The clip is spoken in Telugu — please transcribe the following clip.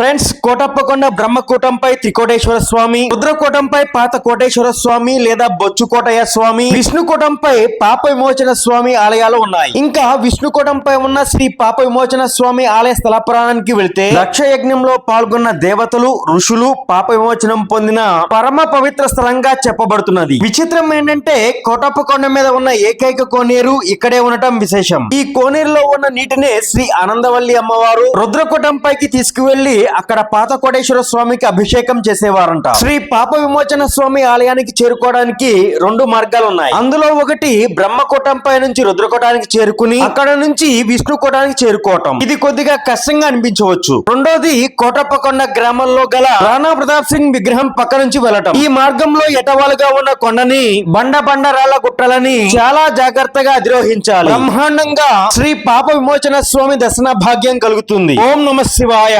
ఫ్రెండ్స్ కోటప్పకొండ బ్రహ్మకూటంపై త్రికోటేశ్వర స్వామి రుద్రకూటంపై పాత కోటేశ్వర స్వామి లేదా బొచ్చుకోటయ్య స్వామి విష్ణుకూటంపై పాప విమోచన స్వామి ఆలయాలు ఉన్నాయి. ఇంకా విష్ణుకూటంపై ఉన్న శ్రీ పాప విమోచన స్వామి ఆలయ స్థల పురాణానికి వెళితే లక్ష యజ్ఞంలో పాల్గొన్న దేవతలు ఋషులు పాప విమోచనం పొందిన పరమ పవిత్ర స్థలంగా చెప్పబడుతున్నది. విచిత్రం ఏంటంటే కోటప్పకొండ మీద ఉన్న ఏకైక కోనేరు ఇక్కడే ఉండటం విశేషం. ఈ కోనేరులో ఉన్న నీటినే శ్రీ ఆనందవల్లి అమ్మవారు రుద్రకూటంపైకి తీసుకువెళ్ళి అక్కడ పాత కోటేశ్వర స్వామికి అభిషేకం చేసేవారంట. శ్రీ పాప విమోచన స్వామి ఆలయానికి చేరుకోవడానికి రెండు మార్గాలు ఉన్నాయి. అందులో ఒకటి బ్రహ్మకూటం పై నుంచి రుద్రకూటానికి చేరుకుని అక్కడ నుంచి విష్ణుకూటానికి చేరుకోవటం. ఇది కొద్దిగా కష్టంగా అనిపించవచ్చు. రెండోది కోటప్పకొండ గ్రామంలో గల రాణా ప్రతాప్ సింగ్ విగ్రహం పక్క నుంచి వెళ్ళటం. ఈ మార్గంలో ఎటవాలుగా ఉన్న కొండని బండ బండ రాళ్ళ గుట్టలని చాలా జాగ్రత్తగా అధిరోహించాలి. బ్రహ్మాండంగా శ్రీ పాప విమోచన స్వామి దర్శన భాగ్యం కలుగుతుంది. ఓం నమ శివాయ.